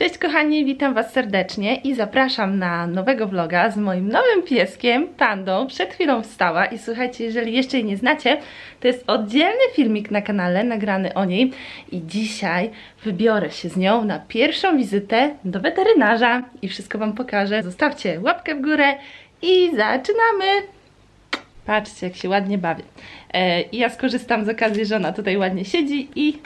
Cześć kochani, witam Was serdecznie i zapraszam na nowego vloga z moim nowym pieskiem, Pandą. Przed chwilą wstała i słuchajcie, jeżeli jeszcze jej nie znacie, to jest oddzielny filmik na kanale nagrany o niej i dzisiaj wybiorę się z nią na pierwszą wizytę do weterynarza i wszystko Wam pokażę. Zostawcie łapkę w górę i zaczynamy! Patrzcie, jak się ładnie bawię. E, I ja skorzystam z okazji, że ona tutaj ładnie siedzi i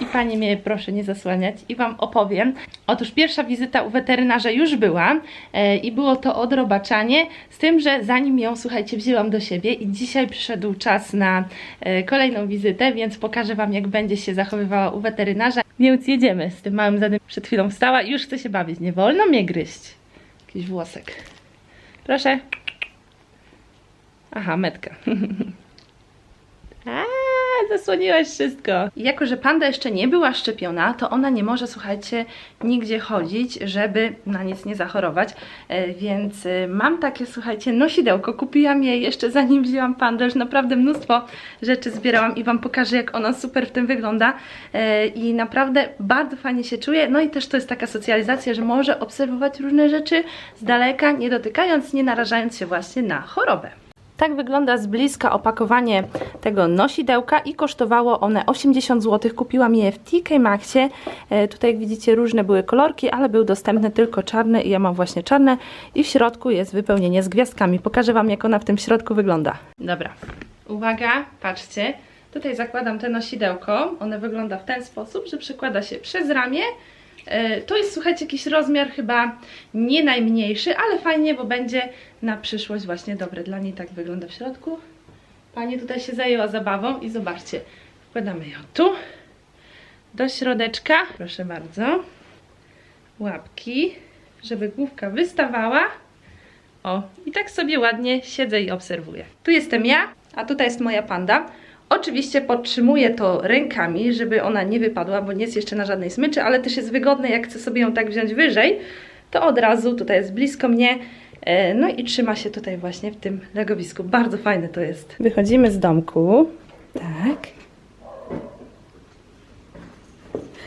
i Pani mnie proszę nie zasłaniać i Wam opowiem. Otóż pierwsza wizyta u weterynarza już była e, i było to odrobaczanie, z tym, że zanim ją, słuchajcie, wzięłam do siebie i dzisiaj przyszedł czas na e, kolejną wizytę, więc pokażę Wam, jak będzie się zachowywała u weterynarza. Więc jedziemy z tym małym zadem. Przed chwilą wstała i już chce się bawić. Nie wolno mnie gryźć. Jakiś włosek. Proszę. Aha, metka. A, zasłoniłaś wszystko. Jako, że panda jeszcze nie była szczepiona, to ona nie może, słuchajcie, nigdzie chodzić, żeby na nic nie zachorować. E, więc e, mam takie, słuchajcie, nosidełko. Kupiłam je jeszcze zanim wzięłam pandę. Już naprawdę mnóstwo rzeczy zbierałam i Wam pokażę, jak ona super w tym wygląda. E, I naprawdę bardzo fajnie się czuje. No i też to jest taka socjalizacja, że może obserwować różne rzeczy z daleka, nie dotykając, nie narażając się właśnie na chorobę. Tak wygląda z bliska opakowanie tego nosidełka i kosztowało one 80 zł. Kupiłam je w TK Maxie. E, tutaj jak widzicie różne były kolorki, ale był dostępny tylko czarny i ja mam właśnie czarne i w środku jest wypełnienie z gwiazdkami. Pokażę Wam jak ona w tym środku wygląda. Dobra, uwaga, patrzcie. Tutaj zakładam te nosidełko. One wygląda w ten sposób, że przykłada się przez ramię To jest, słuchajcie, jakiś rozmiar chyba nie najmniejszy, ale fajnie, bo będzie na przyszłość właśnie dobre. Dla niej tak wygląda w środku. Pani tutaj się zajęła zabawą i zobaczcie, wkładamy ją tu, do środeczka, proszę bardzo, łapki, żeby główka wystawała. O, i tak sobie ładnie siedzę i obserwuję. Tu jestem ja, a tutaj jest moja panda. Oczywiście podtrzymuję to rękami, żeby ona nie wypadła, bo nie jest jeszcze na żadnej smyczy, ale też jest wygodne, jak chcę sobie ją tak wziąć wyżej, to od razu tutaj jest blisko mnie, e, no i trzyma się tutaj właśnie w tym legowisku. Bardzo fajne to jest. Wychodzimy z domku. Tak.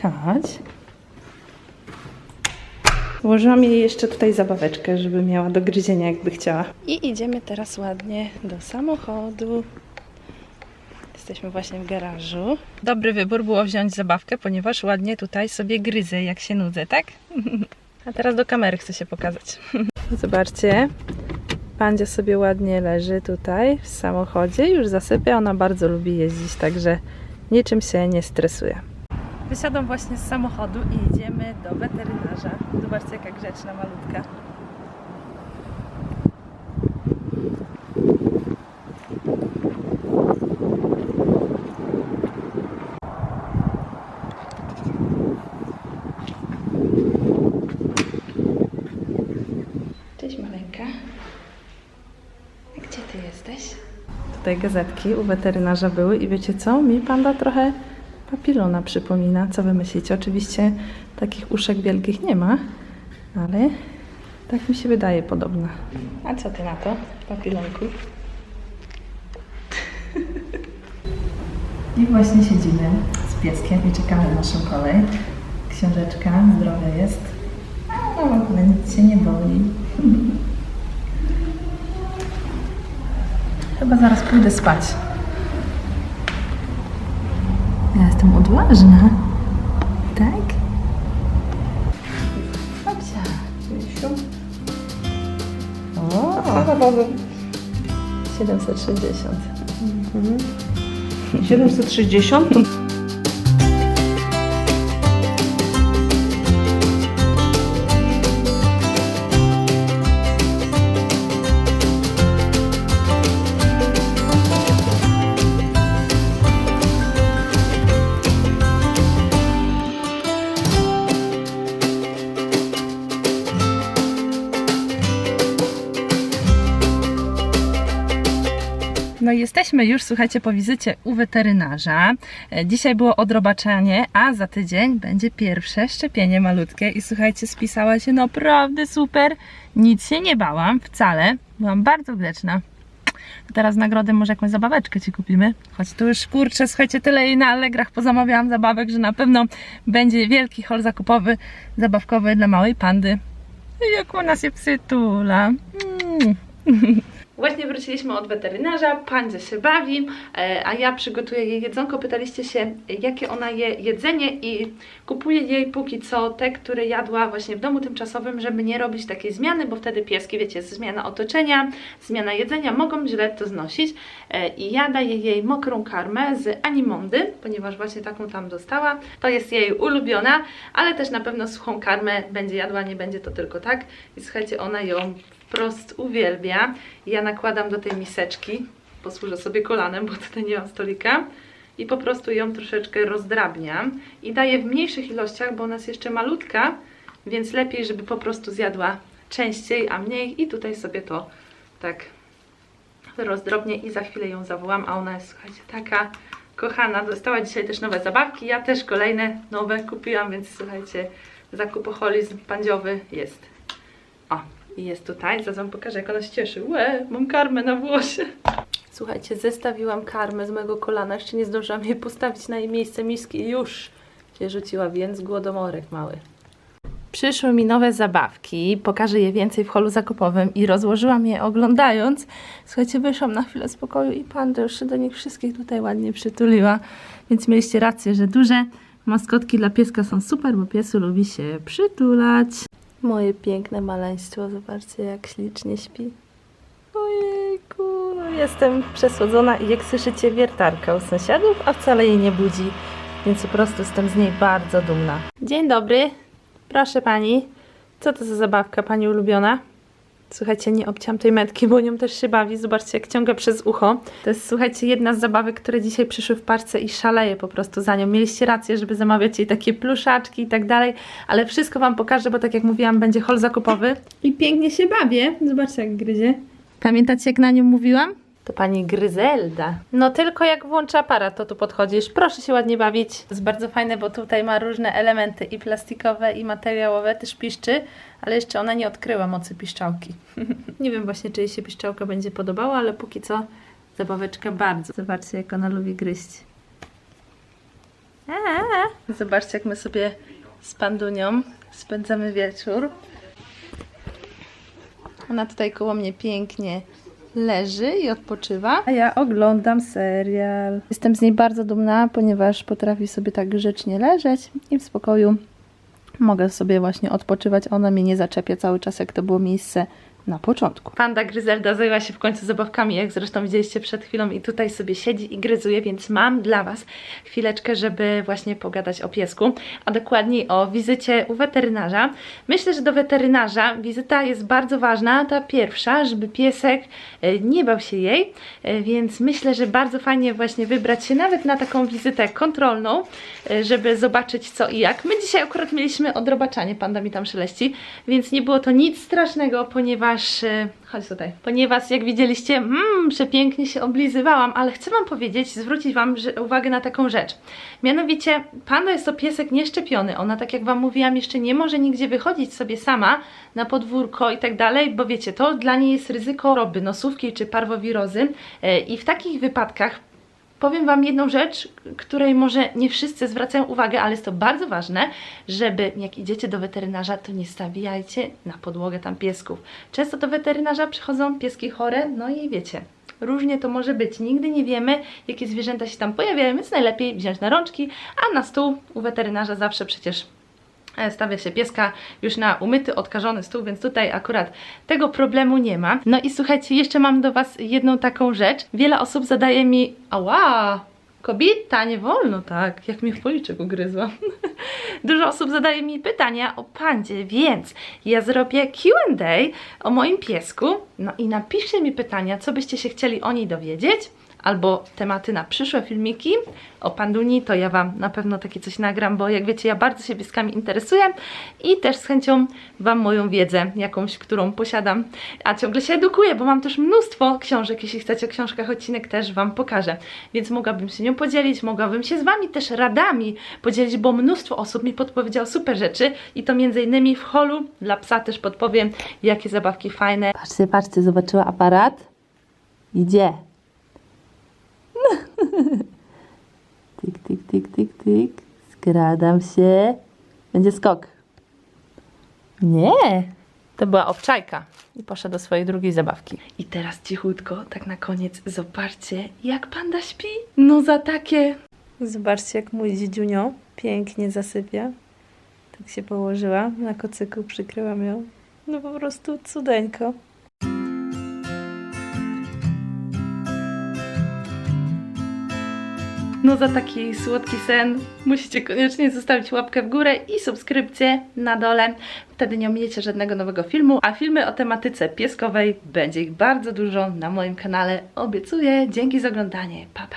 Chodź. Włożyłam jej jeszcze tutaj zabaweczkę, żeby miała do gryzienia, jakby chciała. I idziemy teraz ładnie do samochodu. Jesteśmy właśnie w garażu. Dobry wybór było wziąć zabawkę, ponieważ ładnie tutaj sobie gryzę, jak się nudzę, tak? A teraz do kamery chcę się pokazać. Zobaczcie, pandzia sobie ładnie leży tutaj w samochodzie, już zasypia, ona bardzo lubi jeździć, także niczym się nie stresuje. Wysiadam właśnie z samochodu i idziemy do weterynarza. Zobaczcie, jaka grzeczna malutka. Cześć maleńka. A Gdzie ty jesteś? Tutaj gazetki u weterynarza były i wiecie co? Mi panda trochę papilona przypomina. Co wy myślicie? Oczywiście takich uszek wielkich nie ma, ale tak mi się wydaje podobna. A co ty na to, papilonku? I właśnie siedzimy z pieskiem i czekamy na naszą kolej. Książeczka, zdrowa jest. O, ale nic się nie boi. Chyba zaraz pójdę spać. Ja jestem odważna. Tak? Babcia. O, 760. 760? No jesteśmy już, słuchajcie, po wizycie u weterynarza. E, Dzisiaj było odrobaczanie, a za tydzień będzie pierwsze szczepienie malutkie. I słuchajcie, spisała się naprawdę super. Nic się nie bałam wcale. Byłam bardzo wdzięczna. Teraz nagrodę może jakąś zabaweczkę Ci kupimy. Choć tu już, kurczę, słuchajcie, tyle jej na Allegrach pozamawiałam zabawek, że na pewno będzie wielki hol zakupowy, zabawkowy dla małej pandy. I jak ona się przytula. Mm. Właśnie wróciliśmy od weterynarza, pandzie się bawi, e, a ja przygotuję jej jedzonko. Pytaliście się, jakie ona je jedzenie i kupuję jej póki co te, które jadła właśnie w domu tymczasowym, żeby nie robić takiej zmiany, bo wtedy pieski, wiecie, jest zmiana otoczenia, zmiana jedzenia, mogą źle to znosić. E, I ja daję jej mokrą karmę z Animondy, ponieważ właśnie taką tam dostała. To jest jej ulubiona, ale też na pewno suchą karmę będzie jadła, nie będzie to tylko tak. I słuchajcie, ona ją wprost uwielbia. Ja nakładam do tej miseczki, posłużę sobie kolanem, bo tutaj nie mam stolika i po prostu ją troszeczkę rozdrabniam i daję w mniejszych ilościach, bo ona jest jeszcze malutka, więc lepiej, żeby po prostu zjadła częściej, a mniej i tutaj sobie to tak rozdrobnię i za chwilę ją zawołam, a ona jest, słuchajcie, taka kochana. Dostała dzisiaj też nowe zabawki, ja też kolejne nowe kupiłam, więc słuchajcie, zakupoholizm pandziowy jest. O, i jest tutaj, zaraz wam pokażę, jak ona się cieszy. Łe, mam karmę na włosie. Słuchajcie, zestawiłam karmę z mojego kolana, jeszcze nie zdążyłam jej postawić na jej miejsce miski i już się rzuciła, więc głodomorek mały. Przyszły mi nowe zabawki, pokażę je więcej w holu zakupowym i rozłożyłam je oglądając. Słuchajcie, wyszłam na chwilę z pokoju i panda już się do nich wszystkich tutaj ładnie przytuliła, więc mieliście rację, że duże maskotki dla pieska są super, bo piesu lubi się przytulać. Moje piękne maleństwo, zobaczcie jak ślicznie śpi. Ojejku, no jestem przesłodzona i jak słyszycie wiertarka u sąsiadów, a wcale jej nie budzi, więc po prostu jestem z niej bardzo dumna. Dzień dobry, proszę pani. Co to za zabawka pani ulubiona? Słuchajcie, nie obciąłem tej metki, bo nią też się bawi. Zobaczcie, jak ciąga przez ucho. To jest, słuchajcie, jedna z zabawek, które dzisiaj przyszły w parce i szaleję po prostu za nią. Mieliście rację, żeby zamawiać jej takie pluszaczki i tak dalej, ale wszystko Wam pokażę, bo tak jak mówiłam, będzie hol zakupowy. I pięknie się bawię. Zobaczcie, jak gryzie. Pamiętacie, jak na nią mówiłam? To pani Gryzelda. No tylko jak włączy aparat, to tu podchodzisz. Proszę się ładnie bawić. To jest bardzo fajne, bo tutaj ma różne elementy i plastikowe, i materiałowe, też piszczy, ale jeszcze ona nie odkryła mocy piszczałki. nie wiem właśnie, czy jej się piszczałka będzie podobała, ale póki co zabaweczka bardzo. Zobaczcie, jak ona lubi gryźć. Zobaczcie, jak my sobie z pandunią spędzamy wieczór. Ona tutaj koło mnie pięknie leży i odpoczywa, a ja oglądam serial. Jestem z niej bardzo dumna, ponieważ potrafi sobie tak grzecznie leżeć i w spokoju mogę sobie właśnie odpoczywać. Ona mnie nie zaczepia cały czas, jak to było miejsce na początku. Panda Gryzelda zajęła się w końcu zabawkami, jak zresztą widzieliście przed chwilą i tutaj sobie siedzi i gryzuje, więc mam dla Was chwileczkę, żeby właśnie pogadać o piesku, a dokładniej o wizycie u weterynarza. Myślę, że do weterynarza wizyta jest bardzo ważna, ta pierwsza, żeby piesek e, nie bał się jej, e, więc myślę, że bardzo fajnie właśnie wybrać się nawet na taką wizytę kontrolną, e, żeby zobaczyć co i jak. My dzisiaj akurat mieliśmy odrobaczanie, panda mi tam szeleści, więc nie było to nic strasznego, ponieważ e, chodź tutaj, ponieważ jak widzieliście, mm, przepięknie się oblizywałam, ale chcę Wam powiedzieć, zwrócić Wam uwagę na taką rzecz. Mianowicie, panda jest to piesek nieszczepiony. Ona, tak jak Wam mówiłam, jeszcze nie może nigdzie wychodzić sobie sama na podwórko i tak dalej, bo wiecie, to dla niej jest ryzyko choroby nosówki czy parwowirozy e, i w takich wypadkach powiem Wam jedną rzecz, której może nie wszyscy zwracają uwagę, ale jest to bardzo ważne, żeby jak idziecie do weterynarza, to nie stawiajcie na podłogę tam piesków. Często do weterynarza przychodzą pieski chore, no i wiecie, różnie to może być. Nigdy nie wiemy, jakie zwierzęta się tam pojawiają, więc najlepiej wziąć na rączki, a na stół u weterynarza zawsze przecież stawia się pieska już na umyty, odkażony stół, więc tutaj akurat tego problemu nie ma. No i słuchajcie, jeszcze mam do Was jedną taką rzecz. Wiele osób zadaje mi, ała, kobieta, nie wolno tak, jak mi w policzek ugryzła. Dużo osób zadaje mi pytania o pandzie, więc ja zrobię Q&A o moim piesku, no i napiszcie mi pytania, co byście się chcieli o niej dowiedzieć, albo tematy na przyszłe filmiki. O panduni, to ja Wam na pewno takie coś nagram, bo jak wiecie, ja bardzo się pieskami interesuję i też z chęcią Wam moją wiedzę, jakąś, którą posiadam, a ciągle się edukuję, bo mam też mnóstwo książek, jeśli chcecie o książkach odcinek też Wam pokażę, więc mogłabym się nią podzielić, mogłabym się z Wami też radami podzielić, bo mnóstwo osób mi podpowiedziało super rzeczy i to między innymi w holu dla psa też podpowiem, jakie zabawki fajne. Patrzcie, patrzcie, zobaczyła aparat. Idzie. Tyk, tyk, tyk, tyk, tyk. Skradam się. Będzie skok. Nie. To była obczajka. I poszedł do swojej drugiej zabawki. I teraz cichutko, tak na koniec, zobaczcie, jak panda śpi. No za takie. Zobaczcie, jak mój dziedziunio pięknie zasypia. Tak się położyła na kocyku, przykryłam ją. No po prostu cudeńko. No za taki słodki sen musicie koniecznie zostawić łapkę w górę i subskrypcję na dole. Wtedy nie ominiecie żadnego nowego filmu, a filmy o tematyce pieskowej będzie ich bardzo dużo na moim kanale. Obiecuję. Dzięki za oglądanie. Pa, pa.